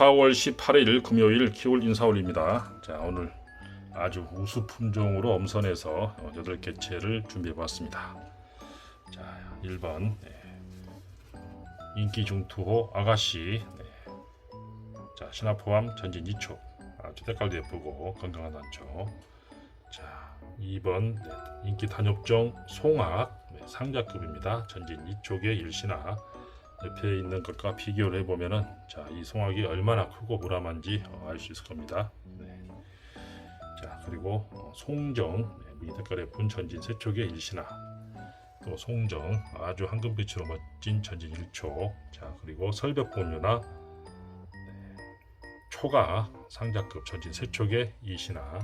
4월 18일 금요일 키울 인사올입니다. 자 오늘 아주 우수 품종으로 엄선해서 8개 채를 준비해 봤습니다. 자 1번 인기 중투호 아가씨 네. 자 신화 포함 전진 2촉 아주 색깔도 예쁘고 건강한 단초 자 2번 네. 인기 단엽종 송악 네. 상자급입니다. 전진 2촉의 일신화 옆에 있는 것과 비교를 해보면은 자, 이 송악이 얼마나 크고 무람한지 어, 알수 있을 겁니다. 네. 자, 그리고 어, 송정 네, 무기 색깔의 분천진 세촉의 일신화 또 송정 아주 황금빛으로 멋진 전진 1초 자, 그리고 설벽본유나 네, 초가 상자급 전진 세촉의 이신화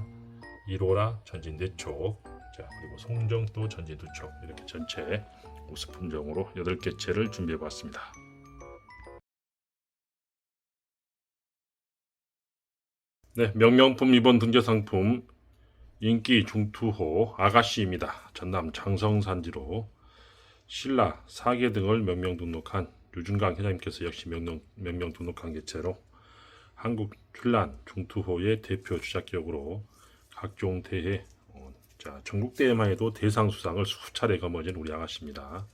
1호라 전진 4촉 자, 그리고 송정 또 전진 2촉 이렇게 전체 우수 품종으로 8개 채를 준비해 봤습니다. 네, 명명품 이번 등재 상품 인기 중투호 아가씨입니다. 전남 장성산지로 신라 사계 등을 명명 등록한 유준강 회장님께서 역시 명명, 명명 등록한 개체로 한국 춘란 중투호의 대표 주작격으로 각종 대회 어, 자, 전국 대회만 해도 대상 수상을 수차례 거머쥔 우리 아가씨입니다.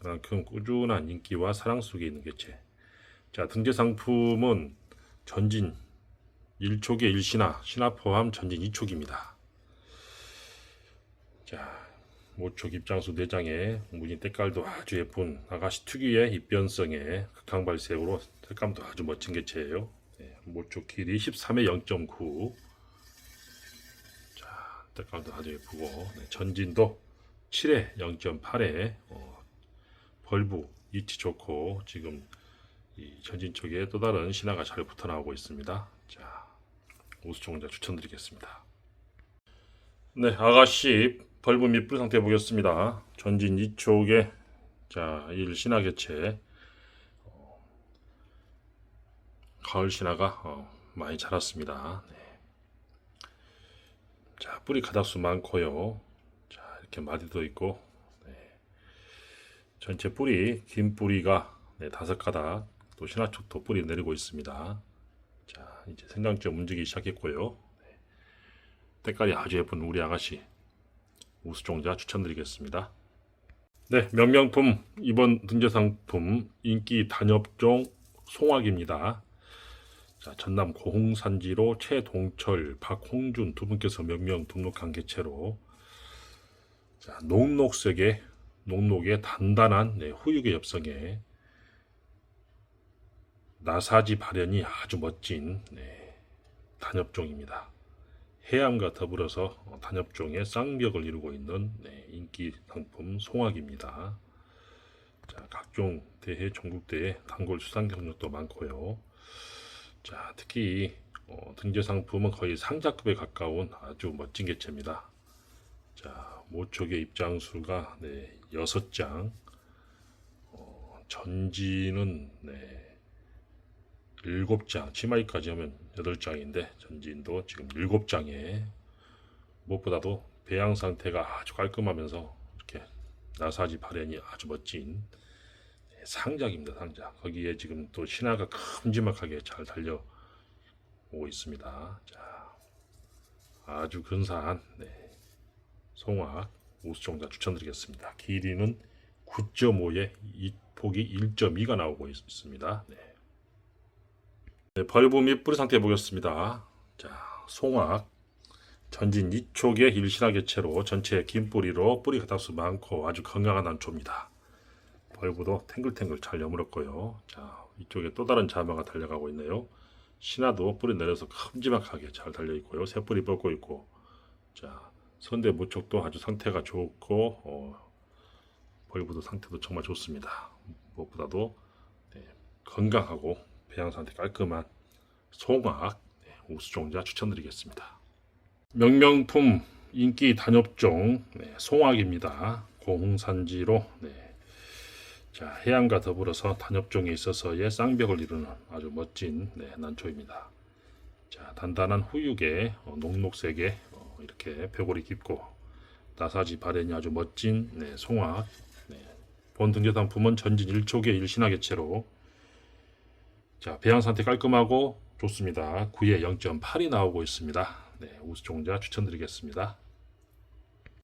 그만큼 꾸준한 인기와 사랑 속에 있는 개체. 자, 등재 상품은 전진 1촉의 1신화, 신화 포함 전진 2촉입니다. 자, 모촉 입장수 4장에 무진 때깔도 아주 예쁜 아가씨 특유의 입변성의 극항발색으로 색감도 아주 멋진 개체예요. 네, 모촉 길이 13에 0.9 색깔도 아주 예쁘고 네, 전진도 7에 0.8에 어, 벌부 위치 좋고 지금 이 전진 쪽에 또 다른 신화가 잘 붙어 나오고 있습니다. 자 우수종자 추천드리겠습니다. 네 아가씨 및 뿌리 상태 보겠습니다. 전진 이쪽에 자 1 신화 개체 어, 가을 신화가 어, 많이 자랐습니다. 네. 자, 뿌리 가닥수 많고요. 자, 이렇게 마디도 있고, 네. 전체 뿌리, 긴 뿌리가 네, 다섯 가닥, 또 신화촉도 뿌리 내리고 있습니다. 자, 이제 생장점 움직이기 시작했고요. 네. 때깔이 아주 예쁜 우리 아가씨, 우수종자 추천드리겠습니다. 네, 명명품 이번 등재 상품 인기 단엽종 송악입니다. 자, 전남 고흥 산지로 최동철, 박홍준 두 분께서 명명 등록한 개체로 자, 녹록색의 녹록의 단단한 네, 후육의 엽성에 나사지 발현이 아주 멋진 네, 단엽종입니다. 해암과 더불어서 단엽종의 쌍벽을 이루고 있는 네, 인기 상품 송악입니다. 자, 각종 대회, 전국대회 단골 수상 경력도 많고요. 자, 특히 어, 등재 상품은 거의 상자급에 가까운 아주 멋진 개체입니다. 자, 모촉의 입장수가 네, 6장, 어, 전진은 네, 7장, 치마이까지 하면 8장인데 전진도 지금 7장에 무엇보다도 배양 상태가 아주 깔끔하면서 이렇게 나사지 발현이 아주 멋진 상작입니다. 상작. 거기에 지금 또 신화가 큼지막하게 잘 달려오고 있습니다. 자, 아주 근사한 네, 송화 우수종자 추천드리겠습니다. 길이는 9.5에 이 폭이 1.2가 나오고 있 습니다. 네. 네, 벌브 및 뿌리 상태 보겠습니다. 자, 송악 전진 2촉의 일신화 개체로 전체 긴 뿌리로 뿌리 가닥수 많고 아주 건강한 난초입니다. 벌브도 탱글탱글 잘 여물었고요. 자, 이쪽에 또 다른 자마가 달려가고 있네요. 신화도 뿌리 내려서 큼지막하게 잘 달려 있고요. 새 뿌리 뻗고 있고. 자, 선대 무촉도 아주 상태가 좋고 어, 벌브도 상태도 정말 좋습니다. 무엇보다도 네, 건강하고 배양 상태 깔끔한 송악 네, 우수종자 추천드리겠습니다. 명명품 인기 단엽종 네, 송악입니다. 공산지로 네, 자, 해양과 더불어서 단엽종에 있어서의 쌍벽을 이루는 아주 멋진 네, 난초입니다. 자, 단단한 후육에 어, 녹록색에 어, 이렇게 벽골이 깊고 나사지 발현이 아주 멋진 네, 송악. 네. 본 등재 상품은 전진 1촉의 일신화 개체로 자, 배양 상태 깔끔하고 좋습니다. 9에 0.8이 나오고 있습니다. 네, 우수종자 추천드리겠습니다.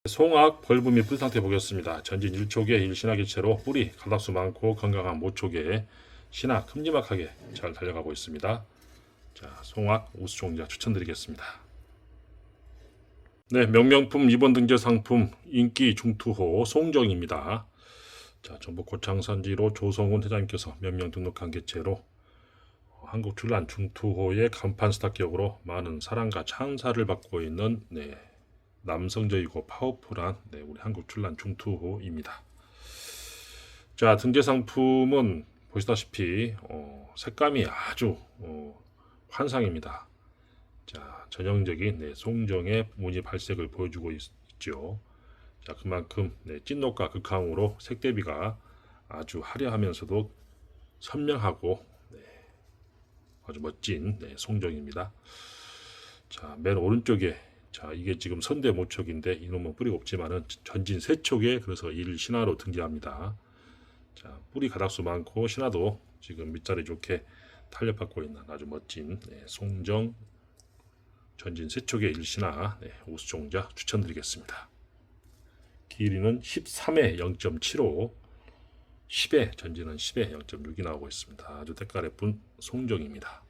송악 벌브미 풀 상태 보겠습니다. 전진 1촉에 일신화 개체로 뿌리 가닥수 많고 건강한 모촉에 신화 큼지막하게 잘 달려가고 있습니다. 자, 송악 우수종자 추천드리겠습니다. 네, 명명품 2번 등재 상품 인기 중투호 송정입니다. 자, 전북 고창산지로 조성훈 회장님께서 몇명 등록한 개체로 한국 출란 중투호의 간판 스타격으로 많은 사랑과 찬사를 받고 있는 네, 남성적이고 파워풀한 네, 우리 한국 출란 중투호입니다. 자, 등재 상품은 보시다시피 어, 색감이 아주 어, 환상입니다. 자, 전형적인 네, 송정의 무늬 발색을 보여주고 있, 죠 자, 그만큼 네, 찐녹과 극항으로 색 대비가 아주 화려하면서도 선명하고 네, 아주 멋진 네, 송정입니다. 자, 맨 오른쪽에 자, 이게 지금 선대 모촉인데 이놈은 뿌리가 없지만은 전진 세촉에 그래서 일 신화로 등재합니다. 자, 뿌리 가닥수 많고 신화도 지금 밑자리 좋게 탄력받고 있는 아주 멋진 네, 송정 전진 세촉의 일신화 네, 우수종자 추천드리겠습니다. 길이는 13에 0.75, 10에 전진은 10에 0.6이 나오고 있습니다. 아주 색깔 예쁜 송정입니다.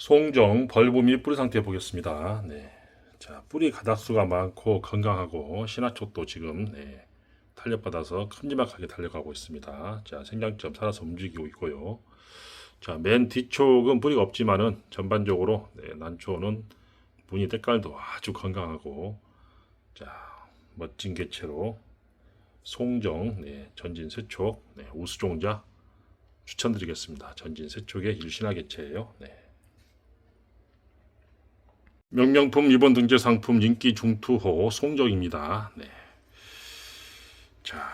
송정 및 뿌리 상태 보겠습니다. 네. 자, 뿌리 가닥수가 많고 건강하고 신화촉도 지금 네, 탄력받아서 큼지막하게 달려가고 있습니다. 자, 생장점 살아서 움직이고 있고요. 자, 맨 뒤쪽은 뿌리가 없지만은 전반적으로 네, 난초는 무늬 색깔도 아주 건강하고 자, 멋진 개체로 송정 네, 전진 세촉 네, 우수종자 추천드리겠습니다. 전진 세촉의 일신화 개체예요. 네. 명명품 2번 등재 상품 인기 중투호 송정입니다. 네. 자,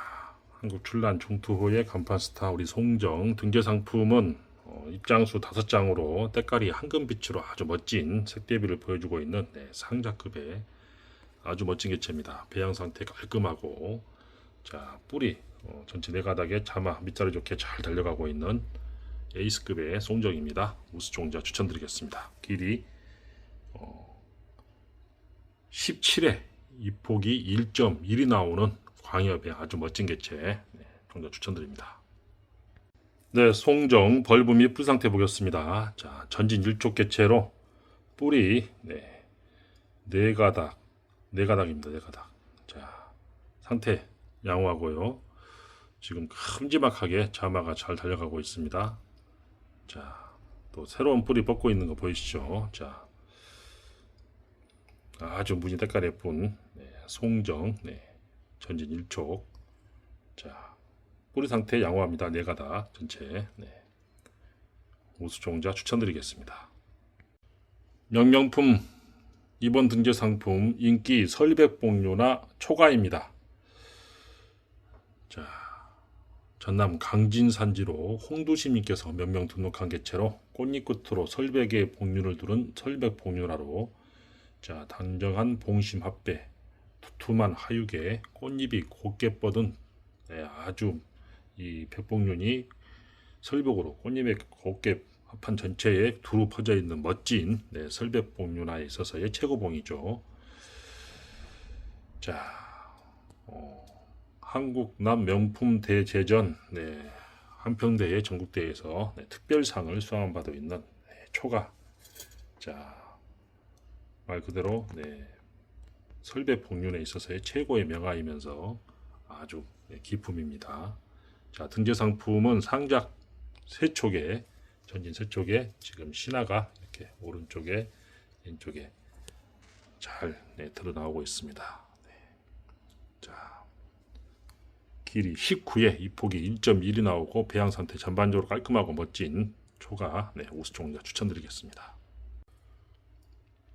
한국 출란 중투호의 간판 스타 우리 송정 등재 상품은 어, 입장수 5장으로 때깔이 황금빛으로 아주 멋진 색 대비를 보여주고 있는 네, 상자급의 아주 멋진 개체입니다. 배양 상태 깔끔하고 자 뿌리 어, 전체 네 가닥에 자마 밑자리 좋게 잘 달려가고 있는 에이스급의 송정입니다. 우수종자 추천드리겠습니다. 길이 어, 17회 이 폭이 1.1이 나오는 광엽의 아주 멋진 개체 네, 종자 추천드립니다. 네, 송정 벌브 및풀 상태 보겠습니다. 자, 전진 일촉 개체로 뿌리 네, 네 가닥, 네 가닥입니다. 네 가닥. 자, 상태 양호하고요. 지금 큼지막하게 자마가 잘 달려가고 있습니다. 자, 또 새로운 뿌리 뻗고 있는 거 보이시죠? 자, 아주 무늬 색깔 예쁜 네, 송정 네, 전진 일촉. 자, 뿌리 상태 양호합니다. 네 가닥 전체. 네. 우수종자 추천드리겠습니다. 명명품 2번 등재 상품 인기 설백봉료나 초가입니다. 자, 전남 강진 산지로 홍두시님께서 몇명 등록한 개체로 꽃잎 끝으로 설백의 봉류를 두른 설백 봉류라로 자 단정한 봉심 합배 두툼한 하육에 꽃잎이 곱게 뻗은 네, 아주 이 백봉륜이 설백으로 꽃잎에 곱게 합판 전체에 두루 퍼져 있는 멋진 네, 설백봉륜화에 있어서의 최고봉이죠. 자, 어, 한국남 명품 대제전 네, 한평대회 전국대회에서 네, 특별상을 수상한 바도 있는 네, 초가 자 말 그대로 네, 설배 복륜에 있어서의 최고의 명화이면서 아주 네, 기품입니다. 자 등재 상품은 상작 세촉에 전진 세촉에 지금 신화가 이렇게 오른쪽에 왼쪽에 잘 네, 드러나오고 있습니다. 네. 자 길이 19에 이 폭이 1.1이 나오고 배양 상태 전반적으로 깔끔하고 멋진 초가 네, 우수종자 추천드리겠습니다.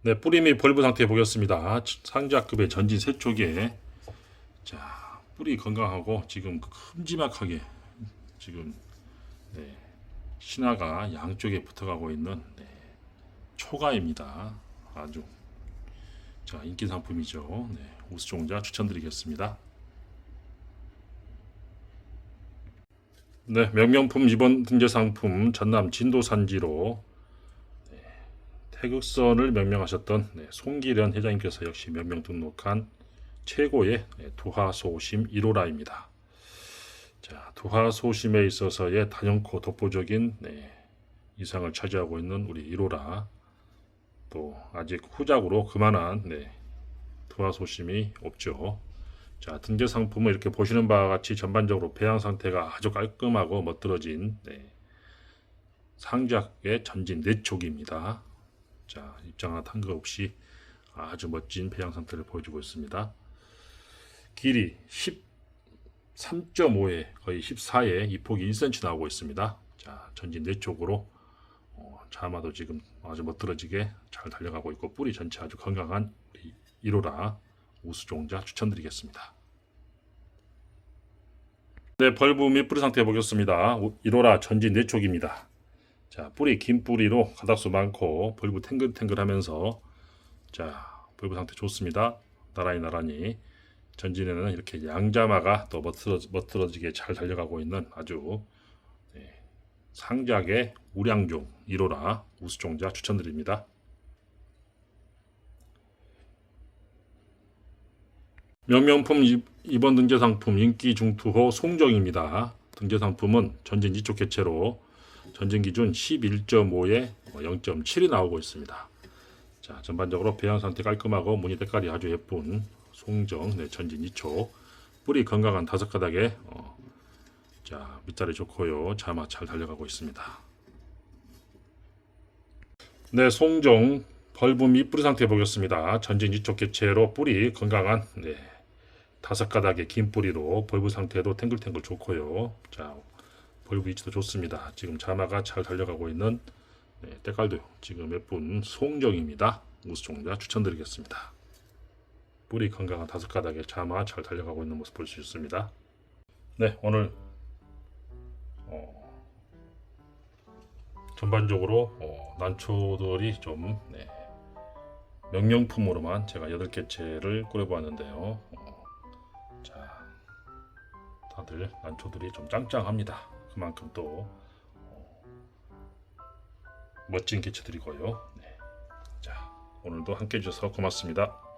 네, 뿌리 및 벌브 상태 보겠습니다. 상자급의 전진 세쪽에 자 뿌리 건강하고 지금 큼지막하게 지금 네, 신화가 양쪽에 붙어가고 있는 네, 초가입니다. 아주 자 인기 상품이죠. 네, 우수종자 추천드리겠습니다. 네, 명명품 이번 등재 상품 전남 진도 산지로 네, 태극선을 명명하셨던 네, 송기련 회장님께서 역시 명명 등록한 최고의 네, 두하소심 1호라입니다. 자, 두하소심에 있어서의 단연코 독보적인 네, 이상을 차지하고 있는 우리 1호라 또 아직 후작으로 그만한 네, 두하소심이 없죠. 자, 등재 상품은 이렇게 보시는 바와 같이 전반적으로 배양 상태가 아주 깔끔하고 멋들어진 네, 상작의 전진 내촉입니다. 자, 입장 하나 탄거 없이 아주 멋진 배양 상태를 보여주고 있습니다. 길이 13.5에 거의 14에 이 폭이 1cm 나오고 있습니다. 자, 전진 내촉으로 어, 자마도 지금 아주 멋들어지게 잘 달려가고 있고 뿌리 전체 아주 건강한 우리 1호라 우수종자 추천드리겠습니다. 네, 벌브 및 뿌리 상태 보겠습니다. 1호라 전진 내촉입니다. 자, 뿌리 긴 뿌리로 가닥수 많고 벌브 탱글탱글하면서 자, 벌브 상태 좋습니다. 나란히 나란히 전진에는 이렇게 양자마가 또 멋들어, 멋들어 지게 잘 달려가고 있는 아주 네, 상작의 우량종 1호라 우수종자 추천드립니다. 명명품 이- 이번 등재 상품 인기 중투호 송정입니다. 등재 상품은 전진 지촉 개체로 전진 기준 11.5에 0.7이 나오고 있습니다. 자, 전반적으로 배양 상태 깔끔하고 무늬 색깔이 아주 예쁜 송정 네, 전진 2촉 뿌리 건강한 다섯 가닥에 어, 자 밑자리 좋고요 자마 잘 달려가고 있습니다. 네, 송정 및 뿌리 상태 보겠습니다. 전진 2촉 개체로 뿌리 건강한 네, 다섯 가닥의 긴 뿌리로 벌브 상태도 탱글탱글 좋고요. 자, 벌브 위치도 좋습니다. 지금 자마가 잘 달려가고 있는 네, 때깔도 지금 예쁜 송정입니다. 우수종자 추천드리겠습니다. 뿌리 건강한 다섯 가닥의 자마 잘 달려가고 있는 모습 볼 수 있습니다. 네, 오늘 어, 전반적으로 어, 난초들이 좀 네, 명령품으로만 제가 8개체를 꾸려보았는데요. 어, 자, 다들 난초들이 좀 짱짱합니다. 그만큼 또 어, 멋진 개체들이고요. 네. 자, 오늘도 함께 해주셔서 고맙습니다.